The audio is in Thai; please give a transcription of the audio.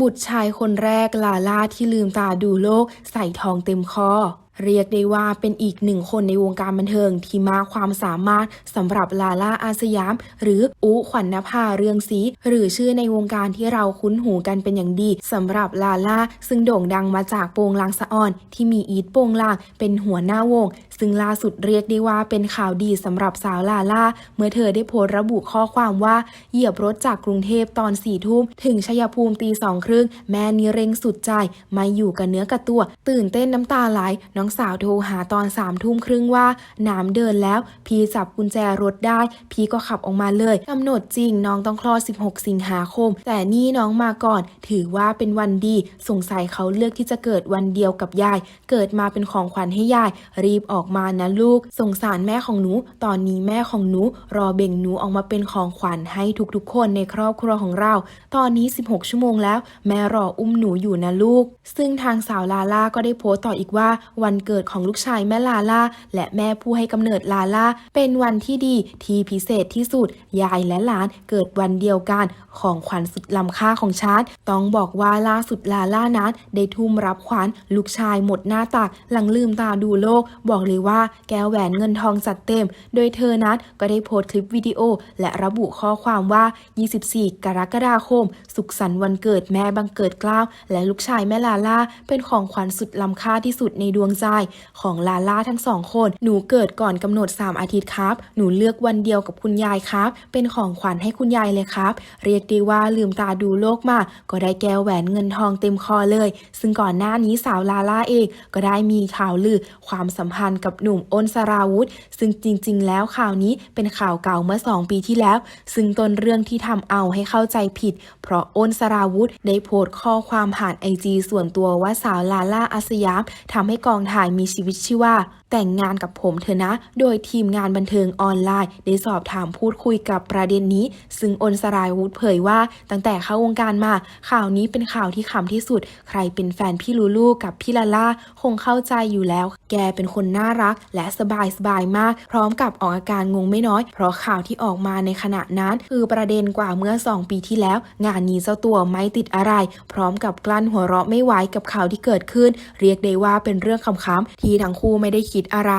บุตรชายคนแรกลาล่าที่ลืมตาดูโลกใส่ทองเต็มคอ เรียกได้ว่าเป็นอีกหนึ่งคนในวงการบันเทิงที่มาความสามารถสำหรับลาล่าอาสยาม หรืออุขวัญนภาเรืองศรีหรือชื่อในวงการที่เราคุ้นหูกันเป็นอย่างดีสำหรับลาล่า ซึ่งโด่งดังมาจากโปงลางสะออน ที่มีอีทโปงลางเป็นหัวหน้าวง ซึ่งล่าสุดเรียกได้ว่าเป็นข่าวดีสำหรับสาวลาล่า เมื่อเธอได้โพสต์ระบุข้อความว่าเหยียบรถจากกรุงเทพตอนสี่ทุ่มถึงชัยภูมิตีสองครึ่งแม่นี่เร่งสุดใจม่อยู่กับเนื้อกับตัว ตื่นเต้นน้ำตาไหลน้องสาวโทรหาตอนสามทุ่มครึ่งว่าน้ำเดินแล้ว พี่จับกุญแจรถได้ พี่ก็ขับออกมาเลยกำหนดจริงน้องต้องคลอด 16 สิงหาคม แต่นี่น้องมาก่อน ถือว่าเป็นวันดี สงสัยเขาเลือกที่จะเกิดวันเดียวกับยาย เกิดมาเป็นของขวัญให้ยาย รีบออกมานะลูก สงสารแม่ของหนู ตอนนี้แม่ของหนู รอเบ่งหนูออกมาเป็นของขวัญให้ทุกๆ คนในครอบครัวของเรา ตอนนี้ 16 ชั่วโมงแล้ว แม่รออุ้มหนูอยู่นะลูก ซึ่งทางสาวลาล่าก็ได้โพสต์ต่ออีกว่าวันเกิดของลูกชายแม่ลาล่าและแม่ผู้ให้กำเนิดลาล่าเป็นวันที่ดีที่พิเศษที่สุด ยายและหลานเกิดวันเดียวกันของขวัญสุดล้ำค่าของฉันต้องบอกว่าล่าสุดลาล่านั้นได้ทุ่มรับขวัญลูกชายหมดหน้าตักหลังลืมตาดูโลก บอกเลยว่าแก้วแหวนเงินทองจัดเต็ม โดยเธอนั้นก็ได้โพสต์คลิปวิดีโอ และระบุข้อความว่า 24 กรกฎาคม สุขสันต์วันเกิดแม่บังเกิดกล้าวและลูกชายแม่ลาล่าเป็นของขวัญสุดล้ำค่าที่สุดในดวงใจของลาล่าทั้งสองคน หนูเกิดก่อนกำหนด 3 อาทิตย์ครับ หนูเลือกวันเดียวกับคุณยายครับ เป็นของขวัญให้คุณยายเลยครับ เรียกได้ว่าลืมตาดูโลกมา ก็ได้แก้วแหวนเงินทองเต็มคอเลย ซึ่งก่อนหน้านี้สาวลาล่าเองก็ได้มีข่าวลือความสัมพันธ์กับหนุ่มอ้นสราวุธ ซึ่งจริง ๆ แล้วข่าวนี้เป็นข่าวเก่าเมื่อ 2 ปีที่แล้ว ซึ่งต้นเรื่องที่ทำเอาให้เข้าใจผิด เพราะอ้นสราวุธได้โพสต์ข้อความผ่านไอจีส่วนตัวว่าสาวลาล่าอาสยามทำให้กองถ่ายมีชีวิตชื่อว่าแต่งงานกับผมเถอนะ โดยทีมงานบันเทิงออนไลน์ ได้สอบถามพูดคุยกับประเด็นนี้ ซึ่งอนสรายวุธเผยว่า ตั้งแต่เข้าวงการมา ข่าวนี้เป็นข่าวที่ขำที่สุด ใครเป็นแฟนพี่ลูลูกับพี่ลาล่าคงเข้าใจอยู่แล้ว แกเป็นคนน่ารัก และสบายสบายมาก พร้อมกับออกอาการงงไม่น้อย เพราะข่าวที่ออกมาในขณะนั้น คือประเด็นกว่าเมื่อ 2 ปีที่แล้ว งานนี้เจ้าตัวไม่ติดอะไร พร้อมกับกลั้นหัวเราะไม่ไหวกับข่าวที่เกิดขึ้น เรียกได้ว่าเป็นเรื่องขำๆที่ทั้งคู่ไม่ได้คิดอะไร